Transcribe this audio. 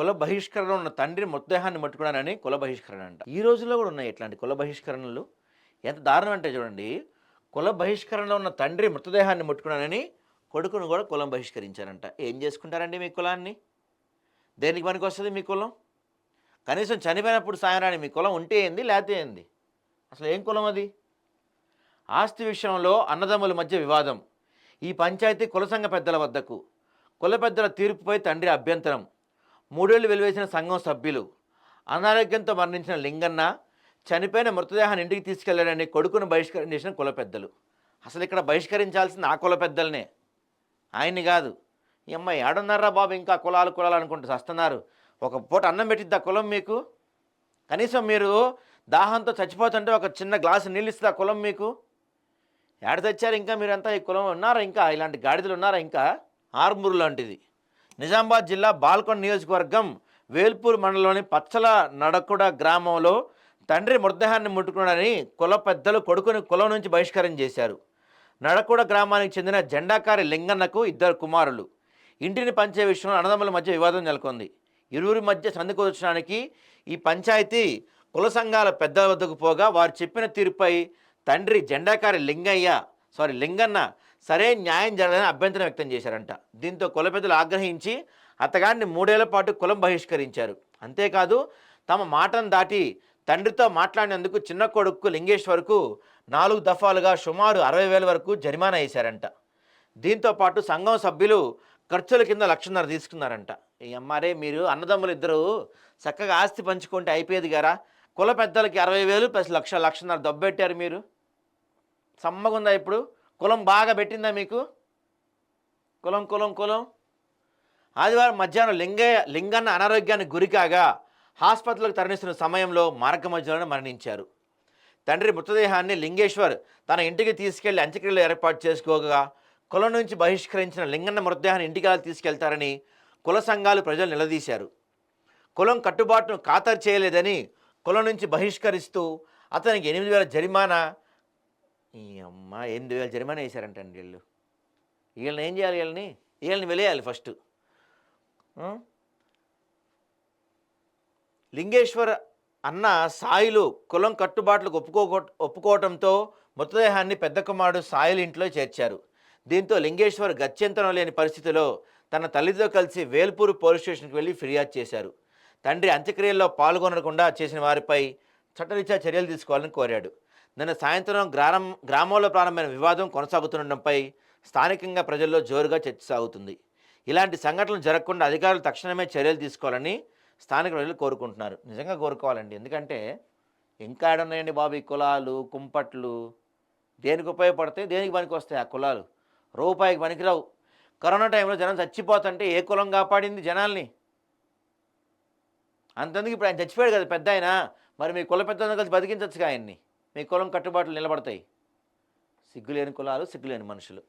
కుల బహిష్కరణ ఉన్న తండ్రి మృతదేహాన్ని పట్టుకున్నానని కుల బహిష్కరణ అంట. ఈ రోజుల్లో కూడా ఉన్నాయి ఇట్లాంటి కుల బహిష్కరణలు ఎంత దారుణం అంటే చూడండి కుల బహిష్కరణలో ఉన్న తండ్రి మృతదేహాన్ని ముట్టుకున్నానని కొడుకును కూడా కులం బహిష్కరించారంట. ఏం చేసుకుంటారండి మీ కులాన్ని? దేనికి పనికి వస్తుంది మీ కులం? కనీసం చనిపోయినప్పుడు సాయం మీ కులం ఉంటే ఏంది లేకపోతే ఏంది? అసలు ఏం కులం అది? ఆస్తి విషయంలో అన్నదమ్ముల మధ్య వివాదం. ఈ పంచాయతీ కుల సంఘ పెద్దల వద్దకు. కుల పెద్దల తీర్పుపై తండ్రి అభ్యంతరం. మూడేళ్ళు వెలివేసిన సంఘం సభ్యులు. అనారోగ్యంతో మరణించిన లింగన్న చనిపోయిన మృతదేహాన్ని ఇంటికి తీసుకెళ్ళాడని కొడుకును బహిష్కరించిన కుల పెద్దలు. అసలు ఇక్కడ బహిష్కరించాల్సింది ఆ కుల పెద్దలనే. ఆయన్ని కాదు. ఈ అమ్మాయి ఏడున్నారా బాబు? ఇంకా కులాలు కులాలు అనుకుంటూ వస్తున్నారు ఒక పూట అన్నం పెట్టిద్దా కులం మీకు? కనీసం మీరు దాహంతో చచ్చిపోతుంటే ఒక చిన్న గ్లాసు నీళ్ళు ఆ కులం మీకు? ఏడ తెచ్చారు? ఇంకా మీరంతా ఈ కులం ఉన్నారా? ఇంకా ఇలాంటి గాడిదలు ఉన్నారా? ఇంకా ఆర్మూరు లాంటిది. నిజామాబాద్ జిల్లా బాల్కొండ నియోజకవర్గం వేల్పూర్ మండలంలోని పచ్చల నడకుడ గ్రామంలో తండ్రి మృతదేహాన్ని ముట్టుకున్నాడని కుల పెద్దలు కొడుకుని కులం నుంచి బహిష్కారం చేశారు. నడకుడ గ్రామానికి చెందిన జెండాకారి లింగన్నకు ఇద్దరు కుమారులు. ఇంటిని పంచే విషయంలో అన్నదమ్ముల మధ్య వివాదం నెలకొంది. ఇరువురి మధ్య సంధికొచ్చడానికి ఈ పంచాయతీ కుల సంఘాల పెద్దల వద్దకు పోగా వారు చెప్పిన తీరుపై తండ్రి జెండాకారి లింగయ్య సారీ లింగన్న సరే న్యాయం జరగదని అభ్యంతరం వ్యక్తం చేశారంట. దీంతో కుల పెద్దలు ఆగ్రహించి అతగాడిని మూడేళ్ళ పాటు కులం బహిష్కరించారు. అంతేకాదు తమ మాటను దాటి తండ్రితో మాట్లాడినందుకు చిన్న కొడుకు లింగేశ్వర్కు నాలుగు దఫాలుగా సుమారు అరవై వేల వరకు జరిమానా వేశారంట. దీంతో పాటు సంఘం సభ్యులు ఖర్చుల కింద లక్షన్నర తీసుకున్నారంట. ఈ అమ్మారే మీరు అన్నదమ్ములు ఇద్దరు చక్కగా ఆస్తి పంచుకుంటే అయిపోయేది గారా? కుల పెద్దలకి అరవై వేలు ప్లస్ లక్ష లక్షన్నర దొబ్బెట్టారు మీరు. సమ్మగుందా ఇప్పుడు? కులం బాగా పెట్టిందా మీకు? కులం కులం కులం. ఆదివారం మధ్యాహ్నం లింగయ్య లింగన్న అనారోగ్యానికి గురికాగా హాస్పిటల్కు తరలిస్తున్న సమయంలో మార్గ మధ్యలోనే మరణించారు. తండ్రి మృతదేహాన్ని లింగేశ్వర్ తన ఇంటికి తీసుకెళ్ళి అంత్యక్రియలు ఏర్పాటు చేసుకోగా కులం నుంచి బహిష్కరించిన లింగన్న మృతదేహాన్ని ఇంటికి తీసుకెళ్తారని కుల సంఘాలు ప్రజలు నిలదీశారు. కులం కట్టుబాటును ఖాతరు చేయలేదని కులం నుంచి బహిష్కరిస్తూ అతనికి ఎనిమిది వేల జరిమానా ఈ అమ్మ ఎనిమిది వేల జరిమానా వేశారంటండి వీళ్ళు. వీళ్ళని ఏం చేయాలి వీళ్ళని? వీళ్ళని వెలేయాలి ఫస్ట్ లింగేశ్వర లింగేశ్వర్ అన్న సాయిలు కులం కట్టుబాట్లకు ఒప్పుకో ఒప్పుకోవటంతో మృతదేహాన్ని పెద్ద కుమారుడు సాయిలు ఇంట్లో చేర్చారు. దీంతో లింగేశ్వర్ గత్యంతరం లేని పరిస్థితిలో తన తల్లితో కలిసి వేల్పూరు పోలీస్ స్టేషన్కి వెళ్ళి ఫిర్యాదు చేశారు. తండ్రి అంత్యక్రియల్లో పాల్గొనకుండా చేసిన వారిపై చట్టరీత్యా చర్యలు తీసుకోవాలని కోరాడు. నిన్న సాయంత్రం గ్రామం గ్రామంలో ప్రారంభమైన వివాదం కొనసాగుతుండటంపై స్థానికంగా ప్రజల్లో జోరుగా చర్చ సాగుతుంది. ఇలాంటి సంఘటనలు జరగకుండా అధికారులు తక్షణమే చర్యలు తీసుకోవాలని స్థానిక ప్రజలు కోరుకుంటున్నారు. నిజంగా కోరుకోవాలండి. ఎందుకంటే ఇంకా ఆడున్నాయండి బాబు ఈ కులాలు కుంపట్లు. దేనికి ఉపయోగపడతాయి? దేనికి పనికి వస్తాయి ఆ కులాలు? రూపాయికి పనికిరావు. కరోనా టైంలో జనం చచ్చిపోతుంటే ఏ కులం కాపాడింది జనాల్ని? అంతెందుకు ఇప్పుడు ఆయన చచ్చిపోయాడు కదా పెద్ద ఆయన మరి మీ కుల పెద్ద కలిసి బతికించచ్చుగా ఆయన్ని. మీ కులం కట్టుబాట్లు నిలబడతాయి. సిగ్గులేని కులాలు సిగ్గులేని మనుషులు.